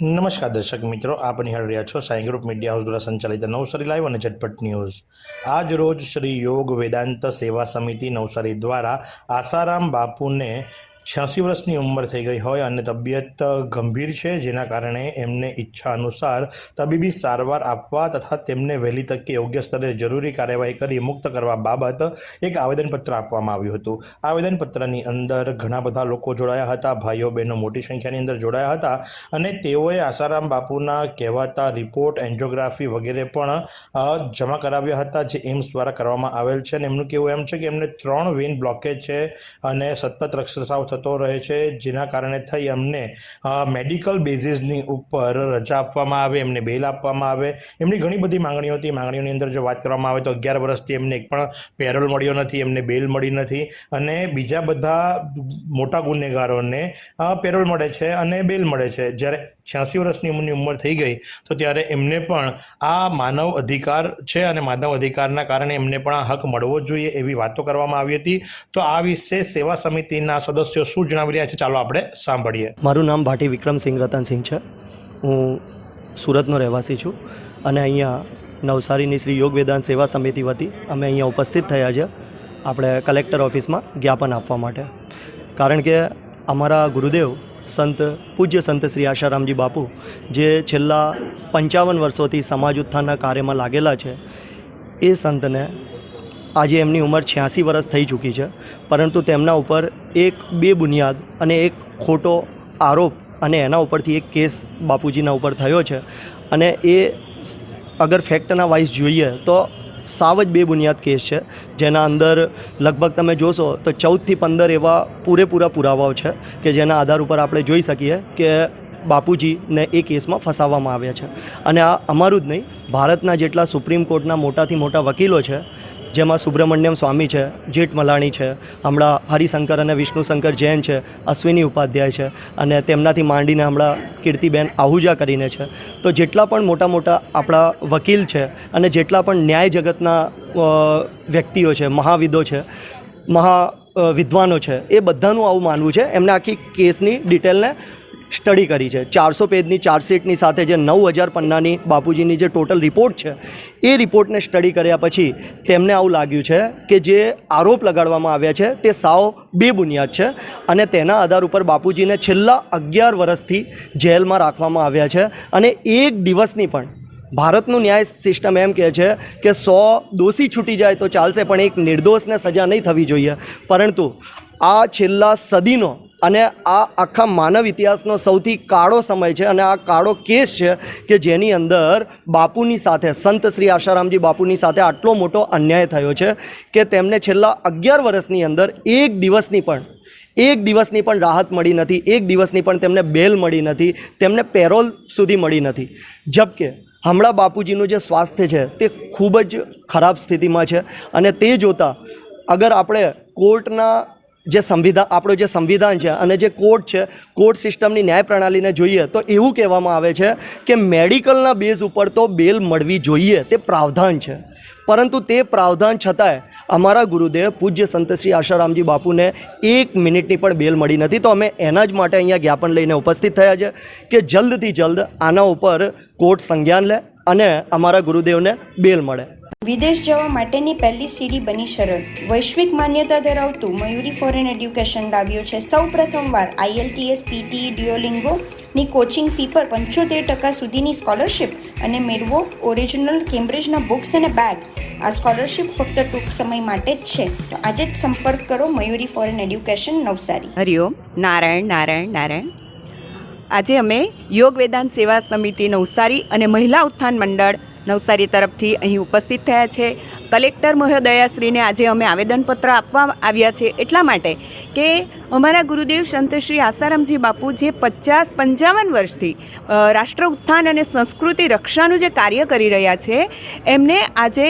નમસ્કાર દર્શક મિત્રો, આપ નિહાળ રહ્યા છો સાઈ ગ્રુપ મીડિયા હાઉસ દ્વારા સંચાલિત નવસારી લાઈવ અને ઝટપટ ન્યૂઝ. આજ રોજ શ્રી યોગ વેદાંત સેવા સમિતિ નવસારી દ્વારા આસારામ બાપુને છ્યાસી વર્ષની ઉંમર થઈ ગઈ હોય અને તબિયત ગંભીર છે, જેના કારણે એમને ઈચ્છા અનુસાર તબીબી સારવાર આપવા તથા તેમને વહેલી તકે યોગ્ય સ્તરે જરૂરી કાર્યવાહી કરી મુક્ત કરવા બાબત એક આવેદનપત્ર આપવામાં આવ્યું હતું. આવેદનપત્રની અંદર ઘણા બધા લોકો જોડાયા હતા, ભાઈઓ બહેનો મોટી સંખ્યાની અંદર જોડાયા હતા અને તેઓએ આસારામ બાપુના કહેવાતા રિપોર્ટ, એન્જિયોગ્રાફી વગેરે પણ જમા કરાવ્યા હતા, જે એમ્સ દ્વારા કરવામાં આવેલ છે અને એમનું કહેવું એમ છે કે એમને ત્રણ વેન બ્લોકેજ છે અને સતત રક્તસ્રાવ થતો રહે છે, જેના કારણે થઈ એમને મેડિકલ બેઝિસની ઉપર રજા આપવામાં આવે, એમને બેલ આપવામાં આવે. એમની ઘણી બધી માંગણીઓ હતી. માંગણીઓની અંદર જો વાત કરવામાં આવે તો અગિયાર વર્ષથી એમને એક પણ પેરોલ મળ્યો નથી, એમને બેલ મળી નથી. અને બીજા બધા મોટા ગુનેગારોને પેરોલ મળે છે અને બેલ મળે છે. જ્યારે છ્યાસી વર્ષની ઉંમરની ઉંમર થઈ ગઈ, તો ત્યારે એમને પણ આ માનવ અધિકાર છે અને માનવ અધિકારના કારણે એમને પણ આ હક મળવો જોઈએ એવી વાતો કરવામાં આવી હતી. તો આ વિશે સેવા સમિતિના સદસ્યો શું જણાવી રહ્યા છે, ચાલો આપણે સાંભળીએ. મારું નામ ભાટી વિક્રમસિંહ રતનસિંહ છે. હું સુરતનો રહેવાસી છું અને અહીંયા નવસારીની શ્રી યોગ વેદાંત સેવા સમિતિ વતી અમે અહીંયા ઉપસ્થિત થયા છે આપણે કલેક્ટર ઓફિસમાં જ્ઞાપન આપવા માટે. કારણ કે અમારા ગુરુદેવ સંત, પૂજ્ય સંત શ્રી આશારામજી બાપુ જે છેલ્લા પંચાવન વર્ષોથી સમાજ ઉત્થાનના કાર્યમાં લાગેલા છે, એ સંતને આજે એમની ઉંમર છ્યાસી વર્ષ થઈ ચૂકી છે, પરંતુ તેમના ઉપર એક બે બુનિયાદ અને એક ખોટો આરોપ અને એના ઉપરથી એક કેસ બાપુજીના ઉપર થયો છે. અને એ અગર ફેક્ટના વાઇઝ જોઈએ તો સાવ જ બે બુનિયાદ કેસ છે, જેના અંદર લગભગ તમે જોશો તો ચૌદથી પંદર એવા પૂરેપૂરા પુરાવાઓ છે કે જેના આધાર ઉપર આપણે જોઈ શકીએ કે બાપુજીને એ કેસમાં ફસાવવામાં આવ્યા છે. અને આ અમારું જ નહીં, ભારતના જેટલા સુપ્રીમ કોર્ટના મોટાથી મોટા વકીલો છે જેમાં સુબ્રમણ્યમ સ્વામી છે જેઠ મલાણી છે, હમણાં હરિશંકર અને વિષ્ણુશંકર જૈન છે, અશ્વિની ઉપાધ્યાય છે અને તેમનાથી માંડીને હમણાં કીર્તિબેન આહુજા કરીને છે. તો જેટલા પણ મોટા મોટા આપણા વકીલ છે અને જેટલા પણ ન્યાય જગતના વ્યક્તિઓ છે, મહાવિદો છે, મહા વિદ્વાનો છે, એ બધાનું આવું માનવું છે. એમને આખી કેસની ડિટેલને સ્ટડી કરી છે. ચારસો પેજની ચાર્જશીટની સાથે જે નવ હજાર પન્નાની બાપુજીની જે ટોટલ રિપોર્ટ છે, એ રિપોર્ટને સ્ટડી કર્યા પછી તેમને આવું લાગ્યું છે કે જે આરોપ લગાડવામાં આવ્યા છે, તે સાવ બે બુનિયાદ છે અને તેના આધાર ઉપર બાપુજીને છેલ્લા અગિયાર વર્ષથી જેલમાં રાખવામાં આવ્યા છે અને એક દિવસની પણ ભારતનું ન્યાય સિસ્ટમ એમ કહે છે કે સો દોષી છૂટી જાય તો ચાલશે, પણ એક નિર્દોષને સજા નહીં થવી જોઈએ. પરંતુ આ છેલ્લા સદીનો અને આ આખા માનવ ઇતિહાસનો સૌથી કાળો સમય છે અને આ કાળો કેસ છે કે જેની અંદર બાપુની સાથે, સંત શ્રી આશારામજી બાપુની સાથે આટલો મોટો અન્યાય થયો છે કે તેમને છેલ્લા અગિયાર વર્ષની અંદર એક દિવસની પણ, એક દિવસની પણ રાહત મળી નથી, એક દિવસની પણ તેમને બેલ મળી નથી, તેમને પેરોલ સુધી મળી નથી. જબકે હમણાં બાપુજીનું જે સ્વાસ્થ્ય છે તે ખૂબ જ ખરાબ સ્થિતિમાં છે અને તે જોતાં અગર આપણે કોર્ટના જે સંવિધાન આપણું જે સંવિધાન છે અને જે કોર્ટ છે કોર્ટ સિસ્ટમની ન્યાય પ્રણાલીને જોઈએ તો એવું કહેવામાં આવે છે કે મેડિકલના બેઝ ઉપર તો બેલ મળવી જોઈએ, તે પ્રાવધાન છે. પરંતુ તે પ્રાવધાન છતાંય અમારા ગુરુદેવ પૂજ્ય સંત શ્રી આશારામજી બાપુને એક મિનિટની પણ બેલ મળી નથી. તો અમે એના જ માટે અહીંયા જ્ઞાપન લઈને ઉપસ્થિત થયા છે કે જલ્દથી જલ્દ આના ઉપર કોર્ટ સંજ્ઞાન લે અને અમારા ગુરુદેવને બેલ મળે. વિદેશ જવા માટેની પહેલી સીડી બની સરળ વૈશ્વિક માન્યતા ધરાવતું મયુરી ફોરેન એડ્યુકેશન લાવ્યું છે. સૌ પ્રથમવાર આઈએલટીએસ પીટી ડિયોલિંગો ની કોચિંગ ફી પર પંચોતેર ટકા સુધીની સ્કોલરશિપ અને મેળવો ઓરિજિનલ કેમ્બ્રિજના બુક્સ અને બેગ આ સ્કોલરશિપ ફક્ત ટૂંક સમય માટે જ છે. તો આજે જ સંપર્ક કરો મયુરી ફોરેન એડ્યુકેશન નવસારી. હરિઓમ નારાયણ નારાયણ નારાયણ. આજે અમે યોગ વેદાંત સેવા સમિતિ નવસારી અને મહિલા ઉત્થાન મંડળ નવસારી તરફથી અહીં ઉપસ્થિત થયા છે. કલેક્ટર મહોદયાશ્રીને આજે અમે આવેદનપત્ર આપવા આવ્યા છે. એટલા માટે કે અમારા ગુરુદેવ સંત શ્રી આસારામજી બાપુ જે પચાસ પંચાવન વર્ષથી રાષ્ટ્ર ઉત્થાન અને સંસ્કૃતિ રક્ષાનું જે કાર્ય કરી રહ્યા છે, એમને આજે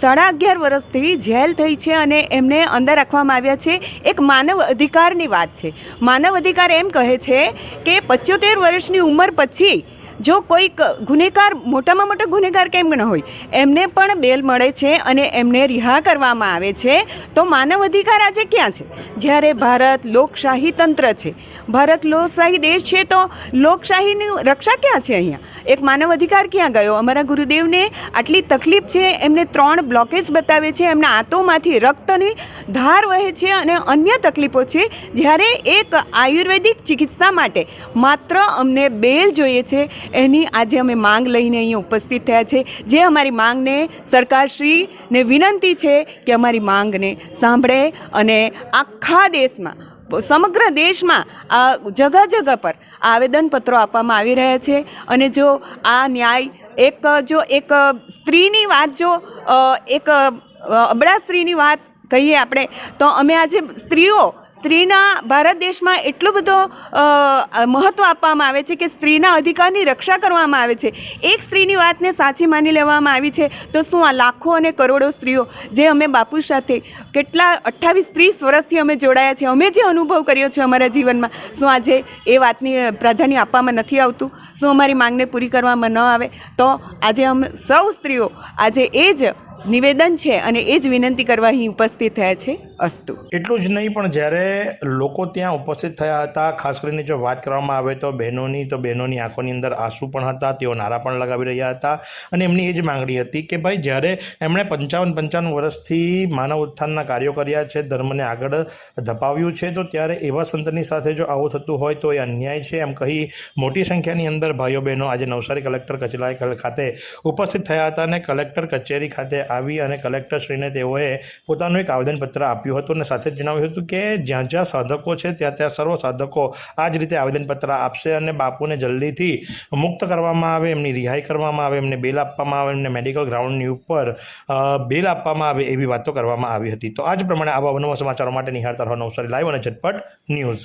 સાડા અગિયાર વર્ષથી જેલ થઈ છે અને એમને અંદર રાખવામાં આવ્યા છે. એક માનવ અધિકારની વાત છે. માનવ અધિકાર એમ કહે છે કે પંચોતેર વર્ષની ઉંમર પછી જો કોઈક ગુનેગાર મોટામાં મોટો ગુનેગાર કેમ ન હોય, એમને પણ બેલ મળે છે અને એમને રિહા કરવામાં આવે છે, તો માનવ અધિકાર આજે ક્યાં છે? જ્યારે ભારત લોકશાહી તંત્ર છે. ભારત લોકશાહી દેશ છે તો લોકશાહીની રક્ષા ક્યાં છે અહીંયા? એક માનવ અધિકાર ક્યાં ગયો? અમારા ગુરુદેવને આટલી તકલીફ છે, એમને ત્રણ બ્લોકેજ બતાવે છે, એમના આંતોમાંથી રક્તની ધાર વહે છે અને અન્ય તકલીફો છે. જ્યારે એક આયુર્વેદિક ચિકિત્સા માટે માત્ર અમને બેલ જોઈએ છે એની આજે અમે માંગ લઈને અહીંયા ઉપસ્થિત થયા છે. જે અમારી માંગને સરકારશ્રીને વિનંતી છે કે અમારી માંગને સાંભળે અને આખા દેશમાં, સમગ્ર દેશમાં આ જગા જગા પર આવેદનપત્રો આપવામાં આવી રહ્યા છે. અને જો આ ન્યાય, એક જો એક સ્ત્રીની વાત જો એક અબળા સ્ત્રીની વાત કહીએ આપણે, તો અમે આજે સ્ત્રીઓ, સ્ત્રીના ભારત દેશમાં એટલો બધો મહત્ત્વ આપવામાં આવે છે કે સ્ત્રીના અધિકારની રક્ષા કરવામાં આવે છે. એક સ્ત્રીની વાતને સાચી માની લેવામાં આવી છે, તો શું આ લાખો અને કરોડો સ્ત્રીઓ, જે અમે બાપુ સાથે કેટલા અઠ્ઠાવીસ ત્રીસ વર્ષથી અમે જોડાયા છે અમે જે અનુભવ કર્યો છે અમારા જીવનમાં, શું આજે એ વાતની પ્રાધાન્ય આપવામાં નથી આવતું? શું અમારી માંગને પૂરી કરવામાં ન આવે? તો આજે અમે સૌ સ્ત્રીઓ, આજે એ જ નિવેદન છે અને એ જ વિનંતી કરવા અહીં ઉપસ્થિત થયા છે. અસ્તુ. એટલું જ નહીં, પણ જ્યારે લોકો ત્યાં ઉપસ્થિત થયા હતા, ખાસ કરીને જો વાત કરવામાં આવે તો બહેનોની તો બહેનોની આંખોની અંદર આંસુ પણ હતા, તેઓ નારા પણ લગાવી રહ્યા હતા. અને એમની એ જ માંગણી હતી કે ભાઈ, જ્યારે એમણે પંચાવન પંચાવન વર્ષથી માનવ ઉત્થાનના કાર્યો કર્યા છે, ધર્મને આગળ ધપાવ્યું છે, તો ત્યારે એવા સંતની સાથે જો આવું થતું હોય તો એ અન્યાય છે. એમ કહી મોટી સંખ્યાની અંદર ભાઈઓ બહેનો આજે નવસારી કલેક્ટર કચેરી ખાતે ઉપસ્થિત થયા હતા અને કલેક્ટર કચેરી ખાતે આવી અને કલેક્ટરશ્રીને તેઓએ પોતાનું એક આવેદનપત્ર આપ્યું હતું અને સાથે જ જણાવ્યું હતું કે જ્યાં જ્યાં સાધકો છે, ત્યાં ત્યાં સર્વ સાધકો આ જ રીતે આવેદનપત્ર આપશે અને બાપુને જલ્દીથી મુક્ત કરવામાં આવે, એમની રિહાઈ કરવામાં આવે, એમને બેલ આપવામાં આવે, એમને મેડિકલ ગ્રાઉન્ડની ઉપર બેલ આપવામાં આવે એવી વાતો કરવામાં આવી હતી. તો આ જ પ્રમાણે આવા નવા સમાચારો માટે નિહાળતા રહો નવસારી લાઈવ અને ઝટપટ ન્યૂઝ.